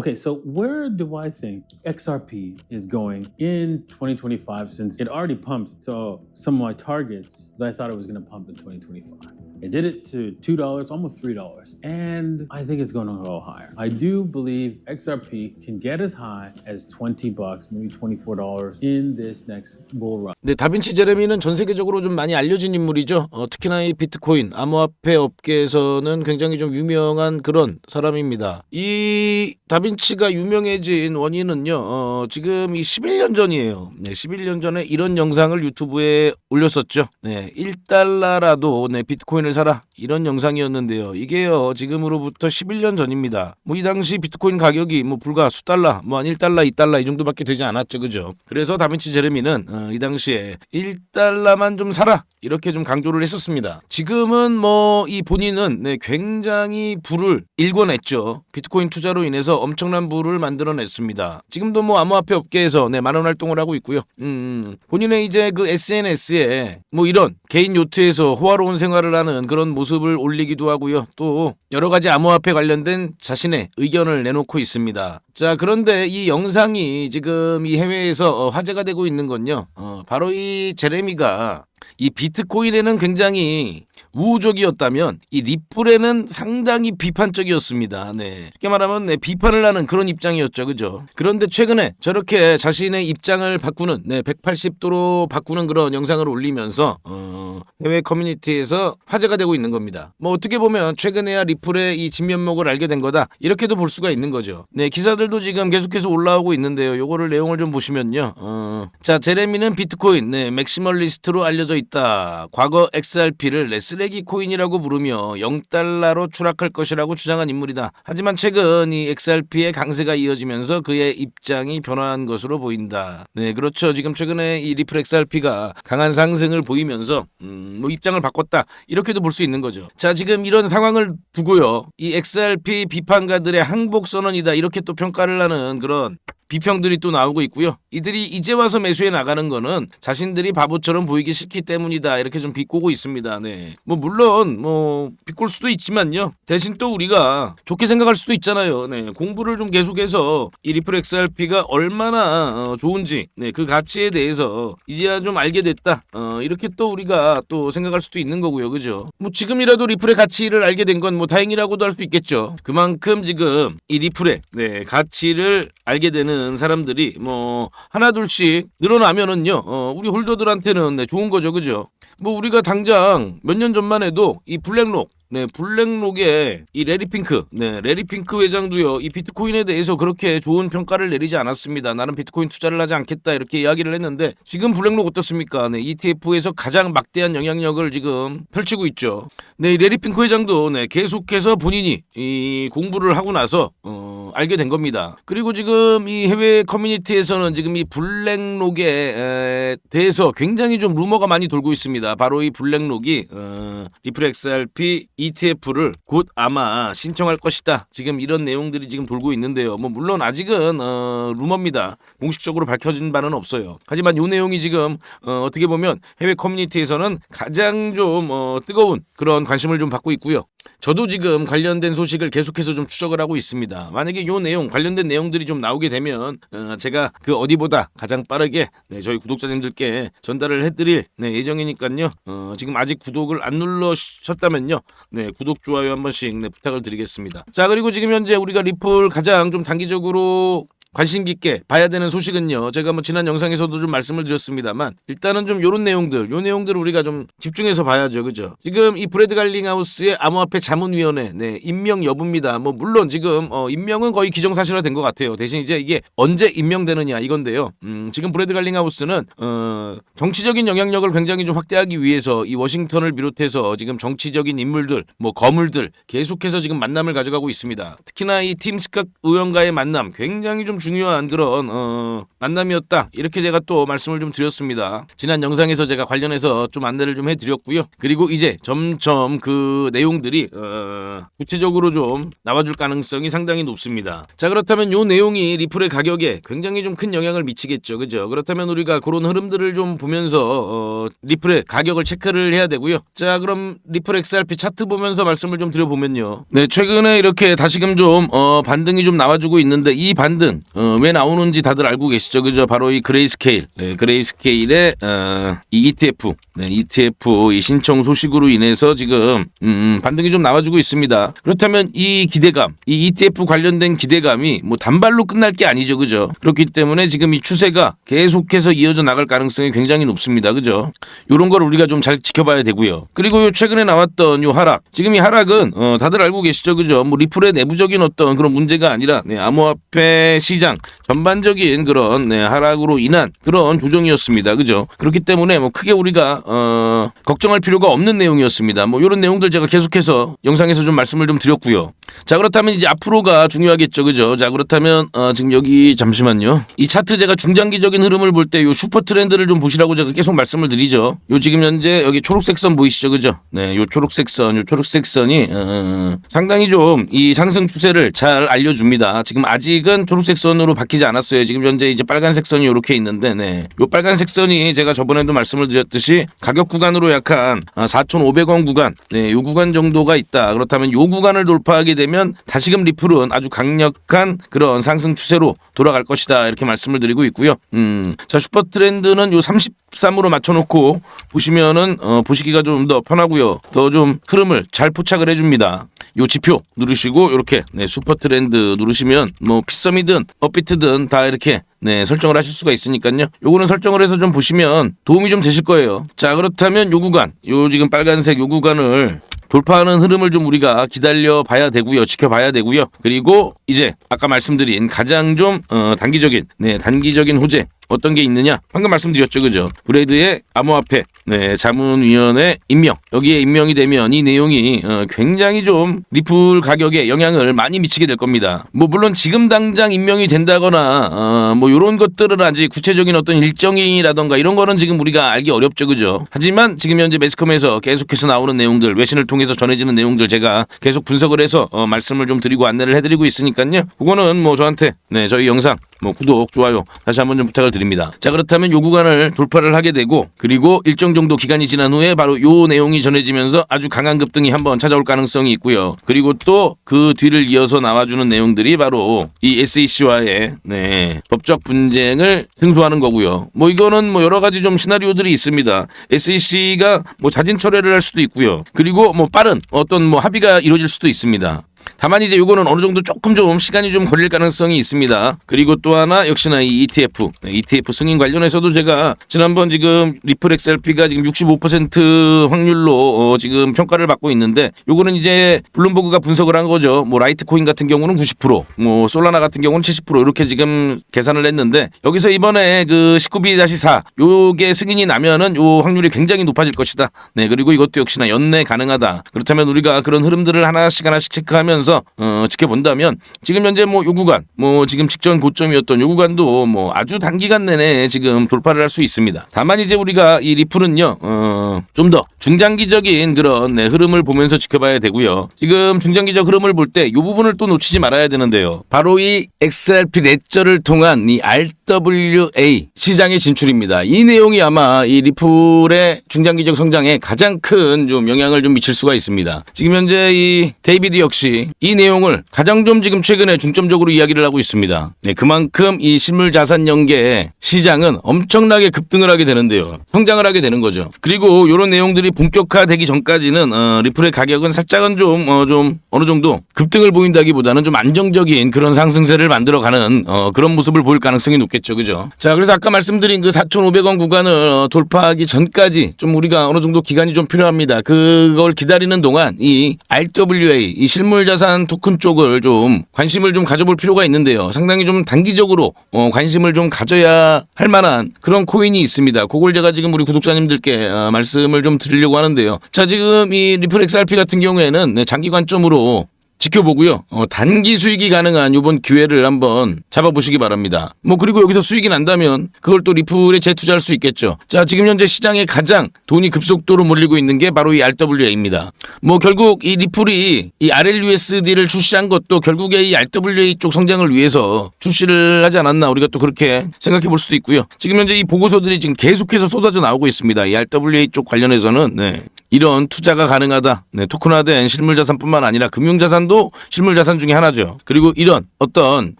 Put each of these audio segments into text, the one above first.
Okay, so where do I think XRP is going in 2025 since it already pumped to some of my targets that I thought it was going to pump in 2025? It did it to $2, almost $3, and I think it's going to go higher. I do believe XRP can get as high as 20 bucks, maybe $24 in this next bull run. 네, 다빈치 제레미는 전 세계적으로 좀 많이 알려진 인물이죠. 어, 특히나 이 비트코인, 암호화폐 업계에서는 굉장히 좀 유명한 그런 사람입니다. 이 다빈 치가 유명해진 원인은요, 어, 지금 이 11년 전이에요. 네, 11년 전에 이런 영상을 유튜브에 올렸었죠. 네, 1달러라도 네, 비트코인을 사라. 이런 영상이었는데요. 이게요, 지금으로부터 11년 전입니다. 뭐 이 당시 비트코인 가격이 뭐 불과 수달러, 뭐 한 1달러, 2달러 이 정도밖에 되지 않았죠. 그죠? 그래서 다빈치 제레미는 어, 이 당시에 1달러만 좀 사라. 이렇게 좀 강조를 했었습니다. 지금은 뭐 이 본인은 네, 굉장히 부를 일궈냈죠. 비트코인 투자로 인해서 엄청난 부를 만들어냈습니다. 지금도 뭐 암호화폐 업계에서 네, 많은 활동을 하고 있고요. 음, 본인의 이제 그 SNS에 뭐 이런 개인 요트에서 호화로운 생활을 하는 그런 모습을 올리기도 하고요. 또 여러 가지 암호화폐 관련된 자신의 의견을 내놓고 있습니다. 자, 그런데 이 영상이 지금 이 해외에서 어, 화제가 되고 있는 건요. 어, 바로 이 제레미가 이 비트코인에는 굉장히 우호적이었다면 이 리플에는 상당히 비판적이었습니다. 네. 쉽게 말하면 네, 비판을 하는 그런 입장이었죠. 그죠? 그런데 최근에 저렇게 자신의 입장을 바꾸는 네, 180도로 바꾸는 그런 영상을 올리면서 어, 해외 커뮤니티에서 화제가 되고 있는 겁니다. 뭐 어떻게 보면 최근에야 리플의 이 진면목을 알게 된 거다. 이렇게도 볼 수가 있는 거죠. 네, 기사들도 지금 계속해서 올라오고 있는데요. 요거를 내용을 좀 보시면요. 어, 자, 제레미는 비트코인 네, 맥시멀리스트로 알려져 있다. 과거 XRP를 네, 쓰레기 코인이라고 부르며 0달러로 추락할 것이라고 주장한 인물이다. 하지만 최근 이 XRP의 강세가 이어지면서 그의 입장이 변화한 것으로 보인다. 네, 그렇죠. 지금 최근에 이 리플 XRP가 강한 상승을 보이면서 음, 뭐 입장을 바꿨다. 이렇게도 볼 수 있는 거죠. 자, 지금 이런 상황을 두고요. 이 XRP 비판가들의 항복 선언이다. 이렇게 또 평가를 하는 그런 비평들이 또 나오고 있고요. 이들이 이제 와서 매수해 나가는 거는 자신들이 바보처럼 보이기 싫기 때문이다. 이렇게 좀 비꼬고 있습니다. 네. 뭐 물론 뭐 비꼴 수도 있지만요. 대신 또 우리가 좋게 생각할 수도 있잖아요. 네. 공부를 좀 계속해서 이 리플 XRP가 얼마나 어, 좋은지 네. 그 가치에 대해서 이제야 좀 알게 됐다. 어, 이렇게 또 우리가 또 생각할 수도 있는 거고요. 그죠? 뭐 지금이라도 리플의 가치를 알게 된 건 뭐 다행이라고도 할 수 있겠죠. 그만큼 지금 이 리플의 네, 가치를 알게 되는 사람들이 뭐 하나 둘씩 늘어나면은요 어, 우리 홀더들한테는 네, 좋은 거죠 그죠 뭐 우리가 당장 몇 년 전만 해도 이 블랙록 네, 블랙록의 이 레리핑크, 네, 레리핑크 회장도요, 이 비트코인에 대해서 그렇게 좋은 평가를 내리지 않았습니다. 나는 비트코인 투자를 하지 않겠다, 이렇게 이야기를 했는데, 지금 블랙록 어떻습니까? 네, ETF에서 가장 막대한 영향력을 지금 펼치고 있죠. 네, 이 레리핑크 회장도, 네, 계속해서 본인이 이 공부를 하고 나서, 어, 알게 된 겁니다. 그리고 지금 이 해외 커뮤니티에서는 지금 이 블랙록에 에, 대해서 굉장히 좀 루머가 많이 돌고 있습니다. 바로 이 블랙록이, 어, 리플 XRP ETF를 곧 아마 신청할 것이다. 지금 이런 내용들이 지금 돌고 있는데요. 뭐 물론 아직은 어, 루머입니다. 공식적으로 밝혀진 바는 없어요. 하지만 이 내용이 지금 어, 어떻게 보면 해외 커뮤니티에서는 가장 좀 어, 뜨거운 그런 관심을 좀 받고 있고요. 저도 지금 관련된 소식을 계속해서 좀 추적을 하고 있습니다. 만약에 요 내용 관련된 내용들이 좀 나오게 되면 어, 제가 그 어디보다 가장 빠르게 네, 저희 구독자님들께 전달을 해드릴 네, 예정이니까요. 어, 지금 아직 구독을 안 눌러셨다면요. 네, 구독 좋아요 한 번씩 네, 부탁을 드리겠습니다. 자 그리고 지금 현재 우리가 리플 가장 좀 단기적으로 관심 깊게 봐야 되는 소식은요. 제가 뭐 지난 영상에서도 좀 말씀을 드렸습니다만 일단은 좀 요런 내용들, 요 내용들을 우리가 좀 집중해서 봐야죠. 그죠? 지금 이 브래드 갈링하우스의 암호화폐 자문위원회 네, 임명 여부입니다. 뭐 물론 지금 어, 임명은 거의 기정사실화 된 것 같아요. 대신 이제 이게 언제 임명되느냐 이건데요. 음, 지금 브래드 갈링하우스는 어, 정치적인 영향력을 굉장히 좀 확대하기 위해서 이 워싱턴을 비롯해서 지금 정치적인 인물들, 뭐 거물들 계속해서 지금 만남을 가져가고 있습니다. 특히나 이 팀 스캇 의원과의 만남 굉장히 좀 중요한 그런 어, 만남이었다. 이렇게 제가 또 말씀을 좀 드렸습니다. 지난 영상에서 제가 관련해서 좀 안내를 좀 해드렸고요. 그리고 이제 점점 그 내용들이 어, 구체적으로 좀 나와줄 가능성이 상당히 높습니다. 자 그렇다면 요 내용이 리플의 가격에 굉장히 좀 큰 영향을 미치겠죠, 그죠? 그렇다면 우리가 그런 흐름들을 좀 보면서 어, 리플의 가격을 체크를 해야 되고요. 자 그럼 리플 XRP 차트 보면서 말씀을 좀 드려보면요. 네 최근에 이렇게 다시금 좀 어, 반등이 좀 나와주고 있는데 이 반등 어, 왜 나오는지 다들 알고 계시죠, 그죠? 바로 이 그레이스케일, 네, 그레이스케일의 어, 이 ETF, 네, ETF 이 신청 소식으로 인해서 지금 음, 반등이 좀 나와주고 있습니다. 그렇다면 이 기대감, 이 ETF 관련된 기대감이 뭐 단발로 끝날 게 아니죠, 그죠? 그렇기 때문에 지금 이 추세가 계속해서 이어져 나갈 가능성이 굉장히 높습니다, 그죠? 이런 걸 우리가 좀 잘 지켜봐야 되고요. 그리고 요 최근에 나왔던 요 하락, 지금 이 하락은 어, 다들 알고 계시죠, 그죠? 뭐 리플의 내부적인 어떤 그런 문제가 아니라 네, 암호화폐 시장 전반적인 그런 네, 하락으로 인한 그런 조정이었습니다, 그죠? 그렇기 때문에 뭐 크게 우리가 어, 걱정할 필요가 없는 내용이었습니다. 뭐 이런 내용들 제가 계속해서 영상에서 좀 말씀을 좀 드렸고요. 자 그렇다면 이제 앞으로가 중요하겠죠, 그죠? 자 그렇다면 어, 지금 여기 잠시만요. 이 차트 제가 중장기적인 흐름을 볼 때 요 슈퍼 트렌드를 좀 보시라고 제가 계속 말씀을 드리죠. 요 지금 현재 여기 초록색 선 보이시죠, 그죠? 네, 요 초록색 선, 요 초록색 선이 어, 상당히 좀 이 상승 추세를 잘 알려줍니다. 지금 아직은 초록색 선으로 바뀌지 않았어요. 지금 현재 이제 빨간색 선이 이렇게 있는데, 네, 요 빨간색 선이 제가 저번에도 말씀을 드렸듯이 가격 구간으로 약한 4,500원 구간, 네, 요 구간 정도가 있다. 그렇다면 요 구간을 돌파하게 되면 다시금 리플은 아주 강력한 그런 상승 추세로 돌아갈 것이다. 이렇게 말씀을 드리고 있고요. 음, 자 슈퍼 트렌드는 요 33으로 맞춰놓고 보시면은 어, 보시기가 좀 더 편하고요. 더 좀 흐름을 잘 포착을 해줍니다. 요 지표 누르시고 이렇게 네, 슈퍼 트렌드 누르시면 뭐 피썸이든 업비트든 다 이렇게 네, 설정을 하실 수가 있으니까요. 요거는 설정을 해서 좀 보시면 도움이 좀 되실 거예요. 자, 그렇다면 요 구간, 요 지금 빨간색 요 구간을 돌파하는 흐름을 좀 우리가 기다려 봐야 되고요. 지켜봐야 되고요. 그리고 이제 아까 말씀드린 가장 좀 어, 단기적인 네, 단기적인 호재 어떤 게 있느냐? 방금 말씀드렸죠, 그죠? 브레드의 암호화폐, 네, 자문위원회 임명. 여기에 임명이 되면 이 내용이 어, 굉장히 좀 리플 가격에 영향을 많이 미치게 될 겁니다. 뭐 물론 지금 당장 임명이 된다거나 어, 뭐 이런 것들은 아직 구체적인 어떤 일정이라던가 이런 거는 지금 우리가 알기 어렵죠, 그죠? 하지만 지금 현재 매스컴에서 계속해서 나오는 내용들, 외신을 통해서 전해지는 내용들 제가 계속 분석을 해서 어, 말씀을 좀 드리고 안내를 해드리고 있으니까요. 그거는 뭐 저한테 네 저희 영상 뭐 구독, 좋아요 다시 한번 좀 부탁을 드립니다. 자 그렇다면 요 구간을 돌파를 하게 되고 그리고 일정 정도 기간이 지난 후에 바로 요 내용이 전해지면서 아주 강한 급등이 한번 찾아올 가능성이 있고요. 그리고 또 그 뒤를 이어서 나와주는 내용들이 바로 이 SEC와의 네, 법적 분쟁을 승소하는 거고요. 뭐 이거는 뭐 여러 가지 좀 시나리오들이 있습니다. SEC가 뭐 자진 철회를 할 수도 있고요. 그리고 뭐 빠른 어떤 뭐 합의가 이루어질 수도 있습니다. 다만 이제 요거는 어느 정도 조금 좀 시간이 좀 걸릴 가능성이 있습니다. 그리고 또 하나 역시나 이 ETF, 네, ETF 승인 관련해서도 제가 지난번 지금 리플 XRP가 지금 65% 확률로 어 지금 평가를 받고 있는데 요거는 이제 블룸버그가 분석을 한 거죠. 뭐 라이트코인 같은 경우는 90%, 뭐 솔라나 같은 경우는 70% 이렇게 지금 계산을 했는데 여기서 이번에 그 19B-4 요게 승인이 나면은 요 확률이 굉장히 높아질 것이다. 네, 그리고 이것도 역시나 연내 가능하다. 그렇다면 우리가 그런 흐름들을 하나씩 하나씩 체크하면서 어, 지켜본다면 지금 현재 뭐 요 구간, 뭐 지금 직전 고점이었던 요 구간도 뭐 아주 단기간 내내 지금 돌파를 할 수 있습니다. 다만 이제 우리가 이 리플은요, 어, 좀 더 중장기적인 그런 네, 흐름을 보면서 지켜봐야 되고요. 지금 중장기적 흐름을 볼 때 이 부분을 또 놓치지 말아야 되는데요. 바로 이 XRP 레저를 통한 이 RWA 시장의 진출입니다. 이 내용이 아마 이 리플의 중장기적 성장에 가장 큰 좀 영향을 좀 미칠 수가 있습니다. 지금 현재 이 데이비드 역시 이 내용을 가장 좀 지금 최근에 중점적으로 이야기를 하고 있습니다. 네, 그만큼 이 실물 자산 연계 시장은 엄청나게 급등을 하게 되는데요. 성장을 하게 되는 거죠. 그리고 이런 내용들이 본격화되기 전까지는 어, 리플의 가격은 살짝은 좀, 어, 좀 어느 정도 급등을 보인다기보다는 좀 안정적인 그런 상승세를 만들어가는 어, 그런 모습을 보일 가능성이 높겠죠, 그죠? 자, 그래서 아까 말씀드린 그 4,500원 구간을 어, 돌파하기 전까지 좀 우리가 어느 정도 기간이 좀 필요합니다. 그걸 기다리는 동안 이 RWA 이 실물 자산 토큰 쪽을 좀 관심을 좀 가져볼 필요가 있는데요. 상당히 좀 단기적으로 어, 관심을 좀 가져야 할 만한 그런 코인이 있습니다. 그걸 제가 지금 우리 구독자님들께 어, 말씀을 좀 드리려고 하는데요. 자, 지금 이 리플 XRP 같은 경우에는 네, 장기 관점으로 지켜보고요. 어, 단기 수익이 가능한 이번 기회를 한번 잡아보시기 바랍니다. 뭐 그리고 여기서 수익이 난다면 그걸 또 리플에 재투자할 수 있겠죠. 자 지금 현재 시장에 가장 돈이 급속도로 몰리고 있는 게 바로 이 RWA입니다. 뭐 결국 이 리플이 이 RLUSD를 출시한 것도 결국에 이 RWA 쪽 성장을 위해서 출시를 하지 않았나 우리가 또 그렇게 생각해 볼 수도 있고요. 지금 현재 이 보고서들이 지금 계속해서 쏟아져 나오고 있습니다. 이 RWA 쪽 관련해서는 네. 이런 투자가 가능하다. 네, 토큰화된 실물자산뿐만 아니라 금융자산도 실물자산 중에 하나죠. 그리고 이런 어떤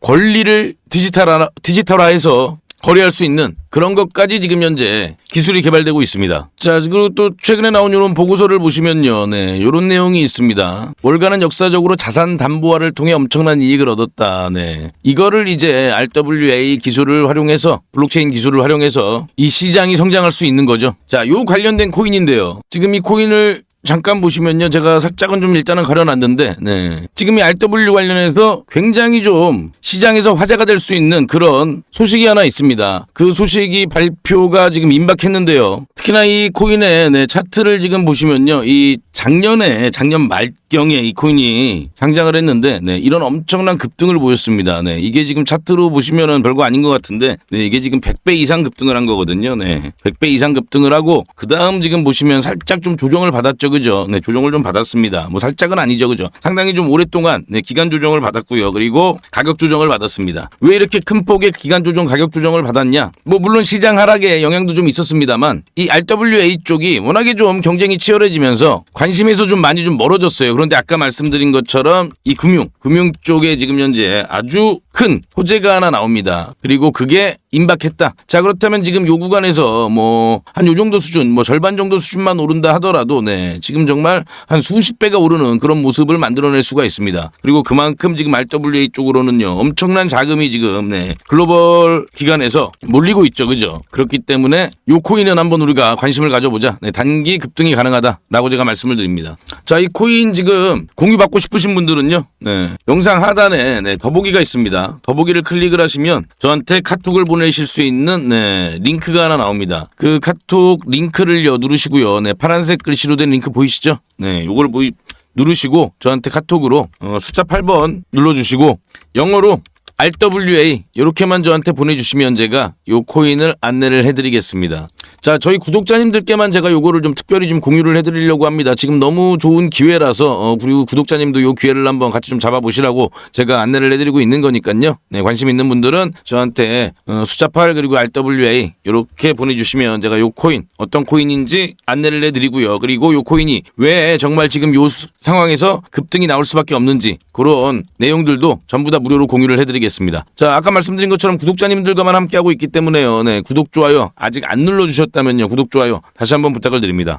권리를 디지털화, 디지털화해서 거래할 수 있는 그런 것까지 지금 현재 기술이 개발되고 있습니다. 자, 그리고 또 최근에 나온 이런 보고서를 보시면요. 네, 이런 내용이 있습니다. 월가는 역사적으로 자산 담보화를 통해 엄청난 이익을 얻었다. 네. 이거를 이제 RWA 기술을 활용해서 블록체인 기술을 활용해서 이 시장이 성장할 수 있는 거죠. 자, 요 관련된 코인인데요. 지금 이 코인을 잠깐 보시면요. 제가 살짝은 좀 일단은 가려놨는데, 네. 지금 이 RW 관련해서 굉장히 좀 시장에서 화제가 될 수 있는 그런 소식이 하나 있습니다. 그 소식이 발표가 지금 임박했는데요. 특히나 이 코인의 네, 차트를 지금 보시면요. 이 작년에, 작년 말경에 이 코인이 상장을 했는데, 네. 이런 엄청난 급등을 보였습니다. 네. 이게 지금 차트로 보시면은 별거 아닌 것 같은데, 네. 이게 지금 100배 이상 급등을 한 거거든요. 네. 100배 이상 급등을 하고, 그 다음 지금 보시면 살짝 좀 조정을 받았죠. 그죠? 네. 조정을 좀 받았습니다. 뭐 살짝은 아니죠. 그죠? 상당히 좀 오랫동안, 네. 기간 조정을 받았고요. 그리고 가격 조정을 받았습니다. 왜 이렇게 큰 폭의 기간 조정, 가격 조정을 받았냐? 뭐 물론 시장 하락에 영향도 좀 있었습니다만, 이 RWA 쪽이 워낙에 좀 경쟁이 치열해지면서 관심에서 좀 많이 좀 멀어졌어요. 그런데 아까 말씀드린 것처럼 이 금융, 금융 쪽에 지금 현재 아주 큰 호재가 하나 나옵니다. 그리고 그게 임박했다. 자, 그렇다면 지금 요 구간에서 뭐 한 요 정도 수준, 뭐 절반 정도 수준만 오른다 하더라도 네, 지금 정말 한 수십 배가 오르는 그런 모습을 만들어낼 수가 있습니다. 그리고 그만큼 지금 RWA 쪽으로는요, 엄청난 자금이 지금 네, 글로벌 기관에서 몰리고 있죠. 그죠? 그렇기 때문에 요 코인은 한번 우리가 관심을 가져보자. 네, 단기 급등이 가능하다라고 제가 말씀을 드립니다. 자, 이 코인 지금 공유 받고 싶으신 분들은요, 네, 영상 하단에 네, 더보기가 있습니다. 더보기를 클릭을 하시면 저한테 카톡을 보내실 수 있는 네, 링크가 하나 나옵니다. 그 카톡 링크를요 누르시고요. 네, 파란색 글씨로 된 링크 보이시죠? 네, 요걸 보이 누르시고 저한테 카톡으로 어, 숫자 8번 눌러주시고 영어로 RWA 이렇게만 저한테 보내주시면 제가 요 코인을 안내를 해드리겠습니다. 자, 저희 구독자님들께만 제가 요거를 좀 특별히 좀 공유를 해드리려고 합니다. 지금 너무 좋은 기회라서 어, 그리고 구독자님도 요 기회를 한번 같이 좀 잡아보시라고 제가 안내를 해드리고 있는 거니까요. 네, 관심 있는 분들은 저한테 어, 숫자 8 그리고 RWA 이렇게 보내주시면 제가 요 코인 어떤 코인인지 안내를 해드리고요. 그리고 요 코인이 왜 정말 지금 요 수- 상황에서 급등이 나올 수밖에 없는지 그런 내용들도 전부 다 무료로 공유를 해드리겠습니다. 자, 아까 말씀드린 것처럼 구독자님들과만 함께하고 있기 때문에요. 네, 구독 좋아요 아직 안 눌러주셨 다면요. 구독 좋아요 다시 한번 부탁을 드립니다.